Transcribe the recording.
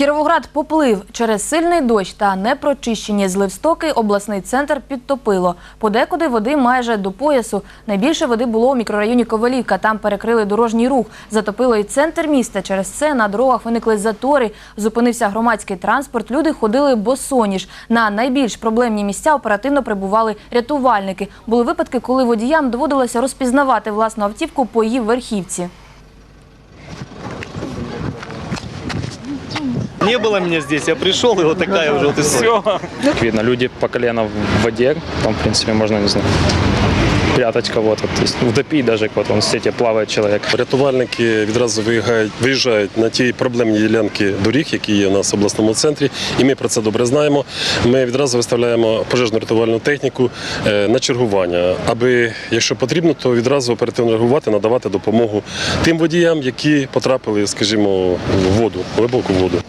Кіровоград поплив через сильний дощ та непрочищені зливстоки. Обласний центр підтопило. Подекуди води майже до поясу. Найбільше води було у мікрорайоні Ковалівка. Там перекрили дорожній рух. Затопило і центр міста. Через це на дорогах виникли затори. Зупинився громадський транспорт. Люди ходили босоніж. На найбільш проблемні місця оперативно прибували рятувальники. Були випадки, коли водіям доводилося розпізнавати власну автівку по її верхівці. Не было меня здесь, я пришел, и вот такая уже вот история. Видно, люди по колено в воде, там, в принципе, можно, не знаю, прятать кого-то, то есть утопить даже кого-то, он в сети плавает человек. Рятувальники відразу виїжджають, виїжджають на ті проблемні ділянки доріг, які є у нас в обласному центрі, і ми про це добре знаємо. Ми відразу виставляємо пожежну рятувальну техніку е, на чергування, аби, якщо потрібно, то відразу оперативно реагувати, надавати допомогу тим водіям, які потрапили, скажімо, в воду, в глибоку воду.